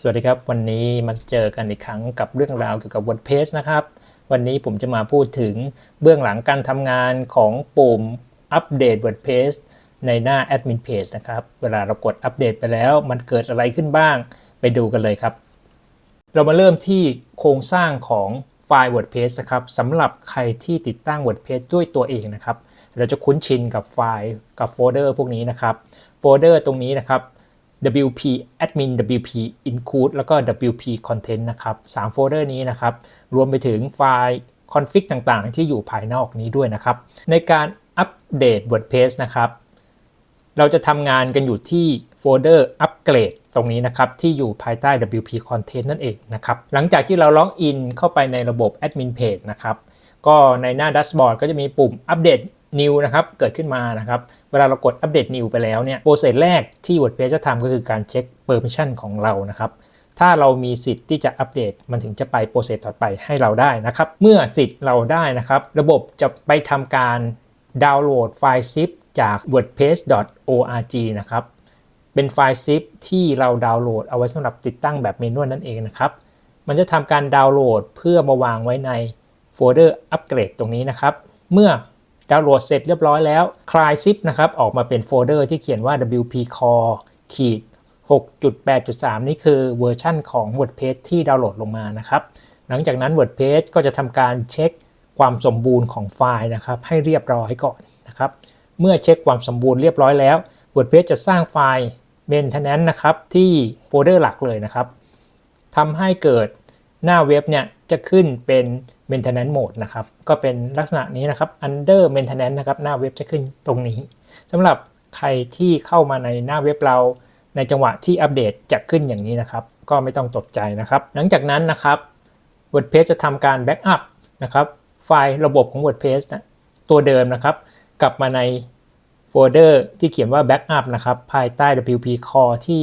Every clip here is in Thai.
สวัสดีครับ วันนี้มาเจอกันอีกครั้งกับเรื่องราวเกี่ยวกับ WordPress นะครับ วันนี้ผมจะมาพูดถึงเบื้องหลังการทำงานของปุ่มอัปเดต WordPress ในหน้า Admin Page นะครับ เวลาเรากดอัปเดตไปแล้ว มันเกิดอะไรขึ้นบ้างไปดูกันเลยครับ เรามาเริ่มที่โครงสร้างของไฟล์ WordPress นะครับสำหรับใครที่ติดตั้ง WordPress ด้วยตัวเองนะครับ เราจะคุ้นชินกับไฟล์กับโฟลเดอร์พวกนี้นะครับ โฟลเดอร์ตรงนี้นะครับ WP admin WP include แล้วก็ WP content นะครับ3โฟลเดอร์นี้นะครับ รวมไปถึงไฟล์คอนฟิกต่างๆ ที่อยู่ภายนอกนี้ด้วยนะครับ ในการอัปเดต WordPress นะครับ เราจะทำงานกันอยู่ที่โฟลเดอร์อัปเกรดตรงนี้นะครับ ที่อยู่ภายใต้ WP content นั่นเองนะครับ หลังจากที่เราล็อกอินเข้าไปในระบบ admin page นะครับ ก็ในหน้าดัชบอร์ดก็จะมีปุ่มอัปเดต new นะครับเกิดขึ้นมานะครับ เวลาเรากดอัปเดต new ไปแล้วเนี่ยโปรเซสแรกที่ WordPress จะทำก็คือการเช็ค permission ของเรานะครับถ้าเรามีสิทธิ์ที่จะอัปเดต มันถึงจะไปโปรเซสต่อไปให้เราได้นะครับ เมื่อสิทธิ์เราได้นะครับ ระบบจะไปทำการดาวน์โหลดไฟล์ zip จาก wordpress.org นะครับ เป็นไฟล์ zip ที่เราดาวน์โหลดเอาไว้สำหรับติดตั้งแบบเมนวลนั่นเองนะครับ มันจะทำการดาวน์โหลดเพื่อมาวางไว้ในโฟลเดอร์อัปเกรดตรงนี้นะครับ เมื่อ ดาวน์โหลดเสร็จเรียบร้อยแล้วคลายซิปนะครับออกมาเป็นโฟลเดอร์ที่เขียนว่า wp core ขีด6.8.3 นี่คือเวอร์ชั่นของ WordPress ที่ดาวน์โหลดลงมานะครับ หลังจากนั้น WordPress ก็จะทำการเช็คความสมบูรณ์ของไฟล์นะครับ ให้เรียบร้อยก่อนนะครับ เมื่อเช็คความสมบูรณ์เรียบร้อยแล้ว WordPress จะสร้างไฟล์ maintenance นะครับ ที่โฟลเดอร์หลักเลยนะครับทำให้เกิดหน้าเว็บเนี่ยจะขึ้นเป็น maintenance mode นะครับ ก็เป็นลักษณะนี้นะครับ under maintenance นะครับ หน้าเว็บจะขึ้นตรงนี้สำหรับใครที่เข้ามาในหน้าเว็บเรา ในจังหวะที่อัปเดตจะขึ้นอย่างนี้นะครับ ก็ไม่ต้องตกใจนะครับ หลังจากนั้นนะครับ WordPress จะทำการ backup นะครับ ไฟล์ระบบของ WordPress นะตัวเดิมนะครับ กลับมาในโฟลเดอร์ที่เขียนว่า backup นะครับ ภายใต้ WP core ที่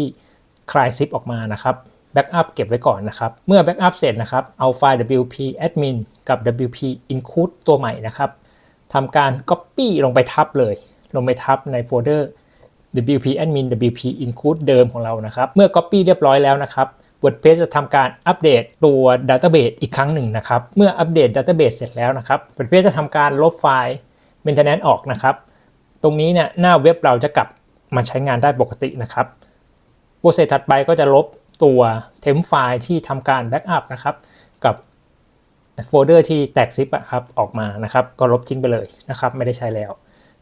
คลายซิปออกมานะครับ Backup เก็บไว้ก่อนนะครับ เมื่อ Backup เสร็จนะครับ เอาไฟล์ WP admin กับ WP include ตัวใหม่นะครับทำการ Copy ลงไปทับเลย ลงไปทับในโฟลเดอร์ WP admin WP include เดิมของเรานะครับ เมื่อ Copy เรียบร้อยแล้วนะครับ WordPress จะทำการอัปเดตตัว Database อีกครั้งหนึ่งนะครับ เมื่ออัปเดต Database เสร็จแล้วนะครับ WordPress จะทำการลบไฟล์ Maintenance ออกนะครับ ตรงนี้เนี่ยหน้าเว็บเราจะกลับมาใช้งานได้ปกตินะครับโปรเซสถัดไปก็จะลบ ตัวเทมไฟล์ที่ทำการแบ็กอัพนะครับ กับโฟลเดอร์ที่แตกซิปครับออกมานะครับ ก็ลบทิ้งไปเลยนะครับ ไม่ได้ใช้แล้ว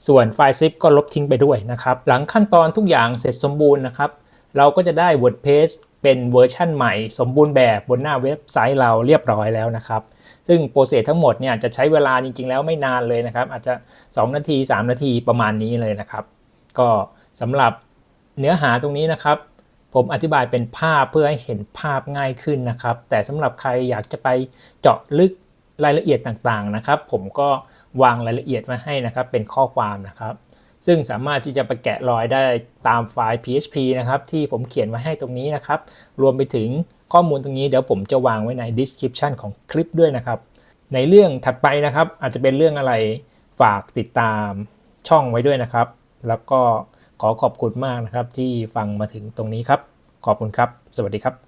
ส่วนไฟล์ซิปก็ลบทิ้งไปด้วยนะครับ หลังขั้นตอนทุกอย่างเสร็จสมบูรณ์นะครับ เราก็จะได้ WordPress เป็นเวอร์ชั่นใหม่ สมบูรณ์แบบบนหน้าเว็บไซต์เราเรียบร้อยแล้วนะครับ ซึ่งโปรเซสทั้งหมดเนี่ยจะใช้เวลาจริงๆแล้วไม่นานเลยนะครับ อาจจะ 2 นาที 3 นาทีประมาณนี้เลยนะครับ ก็สำหรับเนื้อหาตรงนี้นะครับ ผมอธิบายเป็นภาพเพื่อให้เห็นภาพง่ายขึ้นนะครับ แต่สำหรับใครอยากจะไปเจาะลึกรายละเอียดต่างๆนะครับ ผมก็วางรายละเอียดไว้ให้นะครับ เป็นข้อความนะครับ ซึ่งสามารถที่จะไปแกะรอยได้ตามไฟล์ PHP นะครับ ที่ผมเขียนไว้ให้ตรงนี้นะครับ รวมไปถึงข้อมูลตรงนี้เดี๋ยวผมจะวางไว้ใน description ของคลิปด้วยนะครับ ในเรื่องถัดไปนะครับ อาจจะเป็นเรื่องอะไรฝากติดตามช่องไว้ด้วยนะครับ แล้วก็ ขอขอบคุณมากนะครับที่ฟังมาถึงตรงนี้ครับ ขอบคุณครับ สวัสดีครับ